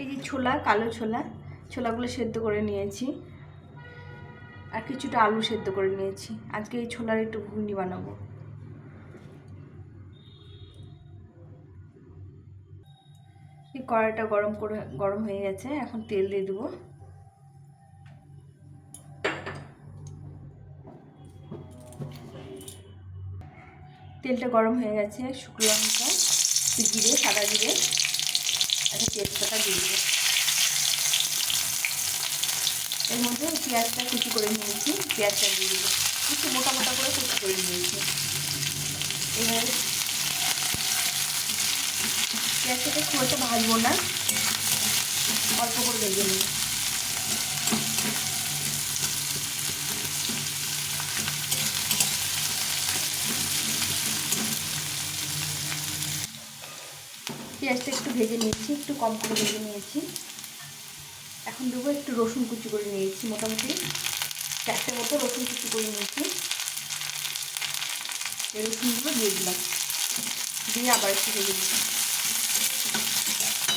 এই যে ছোলা, কালো ছোলা, ছোলাগুলো সেদ্ধ করে নিয়েছি। আর কিছুটা আলু সেদ্ধ করে নিয়েছি। আজকে এই ছোলার একটু ঘুগনি বানাবো। এই কড়াইটা গরম করে, গরম হয়ে গেছে। এখন তেল দিয়ে দেবো। তেলটা গরম হয়ে গেছে শুকনো লঙ্কা, জিরে, সাদা জিরে। তেজপাতা দিয়ে দেবো এর মধ্যে পেঁয়াজটা কুচি করে নিয়েছি, পেঁয়াজটা দিয়ে দেবো। একটু মোটা মোটা করে কুচি করে নিয়েছি। এবারে পেঁয়াজটাকে খুব একটা ভাজবো না, অল্প করে ভেজে পেঁয়াজটা একটু ভেজে নিয়েছি, একটু কম করে ভেজে নিয়েছি। এখন দেবো একটু রসুন কুচি করে নিয়েছি, মোটামুটি চারটে মতো রসুন কুচি করে নিয়েছি। রসুনগুলো দিয়ে দিলাম। দিয়ে আবার একটু ভেজে দিলাম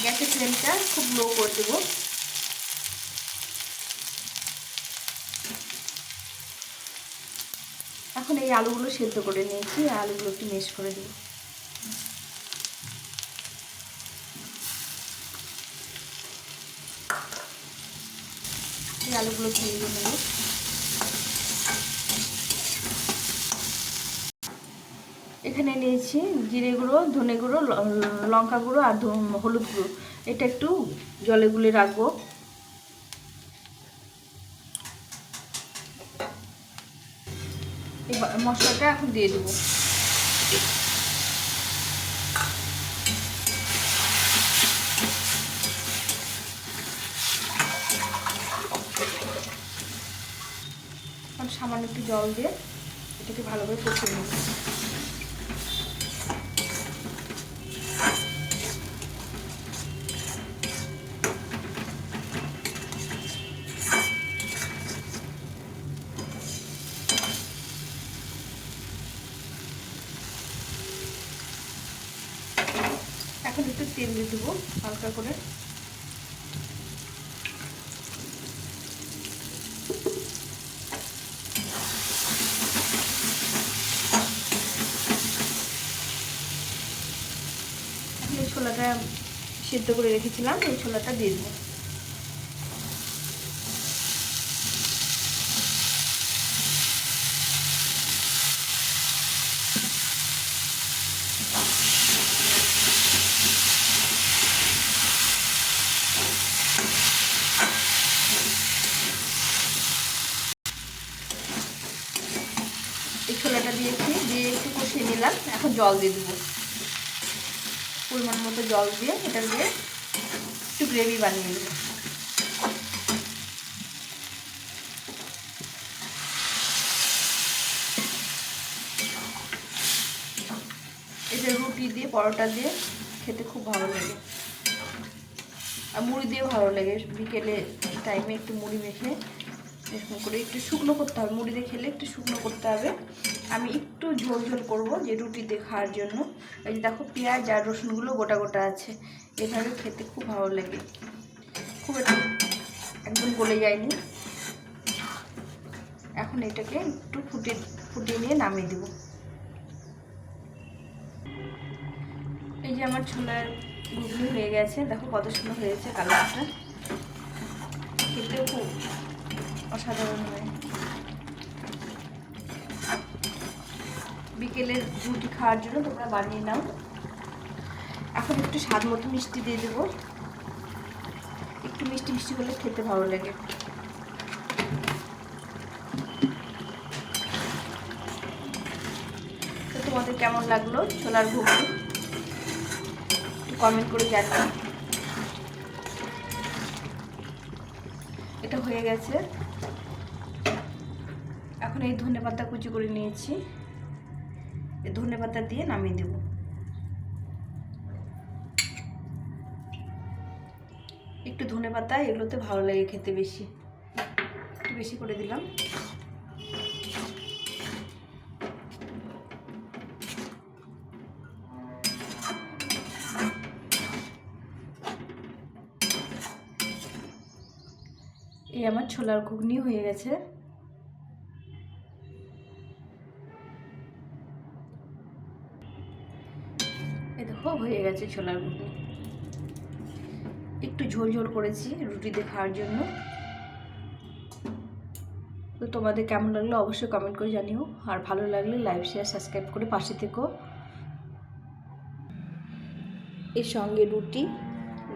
গ্যাসের ফ্লেমটা খুব লো করে দেবো। এখন এই আলুগুলো সেদ্ধ করে নিয়েছি, আলুগুলো একটু মেশ করে দেবো। আলুগুলো ভেজে নেব এখানে নিয়েছি জিরে গুঁড়ো, ধনে গুঁড়ো লঙ্কা গুঁড়ো আর হলুদ গুঁড়ো। এটা একটু জলে গুলে রাখব। মশলাটা এখন দিয়ে দেবো। সামান্য একটু জল দিয়ে এটাকে ভালোভাবে কষিয়ে নেব। এখন একটু তেল দিয়ে দেবো, হালকা করে এই ছোলাটা সেদ্ধ করে রেখেছিলাম, ওই ছোলাটা দিয়ে দেবো। এই ছোলাটা দিয়েছি, দিয়ে একটু কষিয়ে নিলাম, এখন জল দিয়ে দেবো। পরিমাণ মতো জল দিয়ে এটা দিয়ে একটু গ্রেভি বানিয়ে নেব। এটা রুটি দিয়ে, পরোটা দিয়ে খেতে খুব ভালো লাগে। আর মুড়ি দিয়েও ভালো লাগে। বিকেলে টাইমে একটু মুড়ি মেখে এরকম করে একটু শুকনো করতে হবে, মুড়ি দিয়ে খেলে একটু শুকনো করতে হবে। আমি একটু ঝোল ঝোল করব যে রুটি দিয়ে খাওয়ার জন্য। এই যে দেখো পেঁয়াজ আর রসুনগুলো গোটা গোটা আছে, এভাবে খেতে খুব ভালো লাগে। খুব একদম গলে যায়নি। এখন এটাকে একটু ফুটে ফুটিয়ে নিয়ে নামিয়ে দেব। এই যে আমার ছোলার ঘুগনি হয়ে গেছে, দেখো কত সুন্দর হয়েছে কালারটা। খেতেও খুব অসাধারণ হয়। বিকেলের রুটি খাওয়ার জন্য তোমরা বানিয়ে নাও। এখন একটু স্বাদ মতো মিষ্টি দিয়ে দেবো। একটু মিষ্টি মিষ্টি হলে খেতে ভালো লাগে। তো তোমাদের কেমন লাগল ছোলার ঘুগনি একটু কমেন্ট করে জানাও। এটা হয়ে গেছে। এখন এই ধনে পাতা কুচি করে নিয়েছি। এই ধনে পাতা দিয়ে নামিয়ে দেব। একটু ধনে পাতা এগুলোতে ভালো লাগে খেতে বেশি। একটু বেশি করে দিলাম। এই আমার ছোলার ঘুগনি হয়ে গেছে। হয়ে গেছে ছোলার গুঁড়ো। একটু ঝোল ঝোল করেছি রুটিতে খাওয়ার জন্য। তো তোমাদের কেমন লাগল অবশ্যই কমেন্ট করে জানিও। আর ভালো লাগলে লাইভ শেয়ার সাবস্ক্রাইব করে পাশে থেকো। এর সঙ্গে রুটি,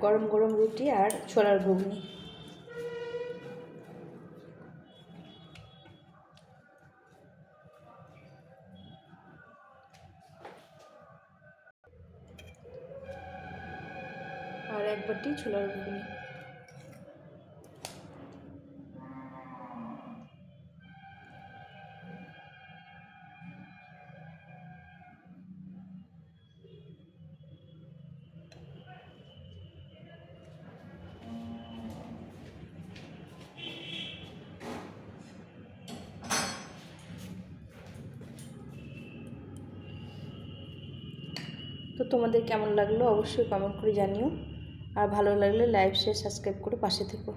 গরম গরম রুটি আর ছোলার ঘুগনি। আর এক বাটি ছোলার ঘুগনি তো তোমাদের কেমন লাগল অবশ্যই কমেন্ট করে জানিও। আর ভালো লাগলে লাইভ শেয়ার সাবস্ক্রাইব করে পাশে থেকো।